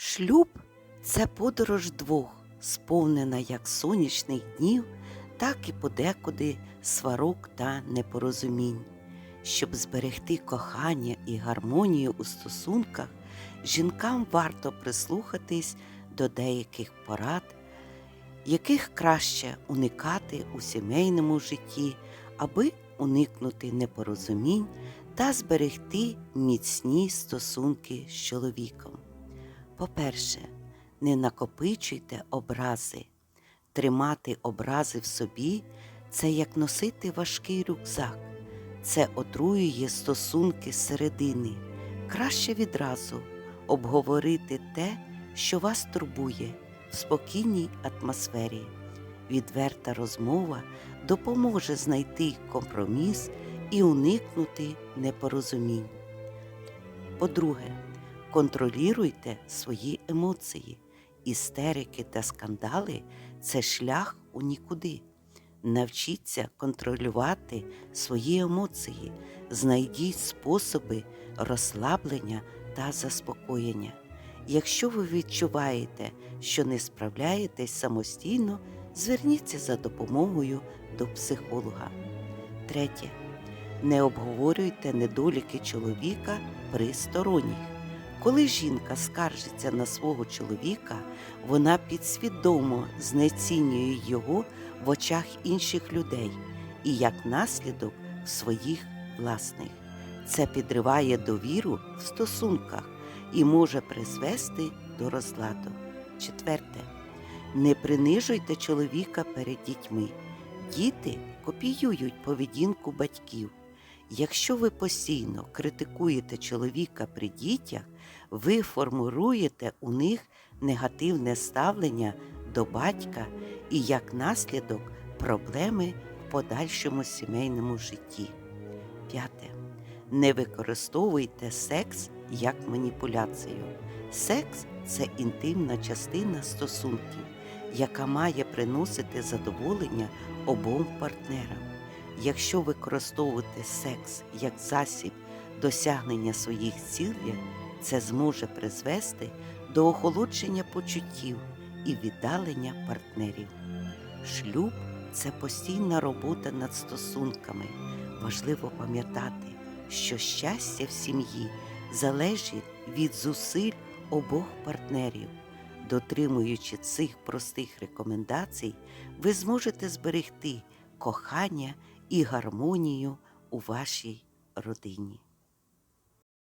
Шлюб це подорож двох, сповнена як сонячних днів, так і подекуди сварок та непорозумінь. Щоб зберегти кохання і гармонію у стосунках, жінкам варто прислухатись до деяких порад, яких краще уникати у сімейному житті, аби уникнути непорозумінь та зберегти міцні стосунки з чоловіком. По-перше, не накопичуйте образи. Тримати образи в собі це як носити важкий рюкзак. Це отруює стосунки зсередини. Краще відразу обговорити те, що вас турбує в спокійній атмосфері. Відверта розмова допоможе знайти компроміс і уникнути непорозумінь. По-друге, контролюйте свої емоції. Істерики та скандали це шлях у нікуди. Навчіться контролювати свої емоції, знайдіть способи розслаблення та заспокоєння. Якщо ви відчуваєте, що не справляєтесь самостійно, зверніться за допомогою до психолога. Третє. Не обговорюйте недоліки чоловіка при сторонніх. Коли жінка скаржиться на свого чоловіка, вона підсвідомо знецінює його в очах інших людей і як наслідок своїх власних. Це підриває довіру в стосунках і може призвести до розладу. Четверте. Не принижуйте чоловіка перед дітьми. Діти копіюють поведінку батьків. Якщо ви постійно критикуєте чоловіка при дітях, ви формуєте у них негативне ставлення до батька і як наслідок проблеми в подальшому сімейному житті. П'яте. Не використовуйте секс як маніпуляцію. Секс це інтимна частина стосунків, яка має приносити задоволення обом партнерам. Якщо використовувати секс як засіб досягнення своїх цілей, це зможе призвести до охолодження почуттів і віддалення партнерів. Шлюб це постійна робота над стосунками. Важливо пам'ятати, що щастя в сім'ї залежить від зусиль обох партнерів. Дотримуючи цих простих рекомендацій, ви зможете зберегти кохання і гармонію у вашій родині.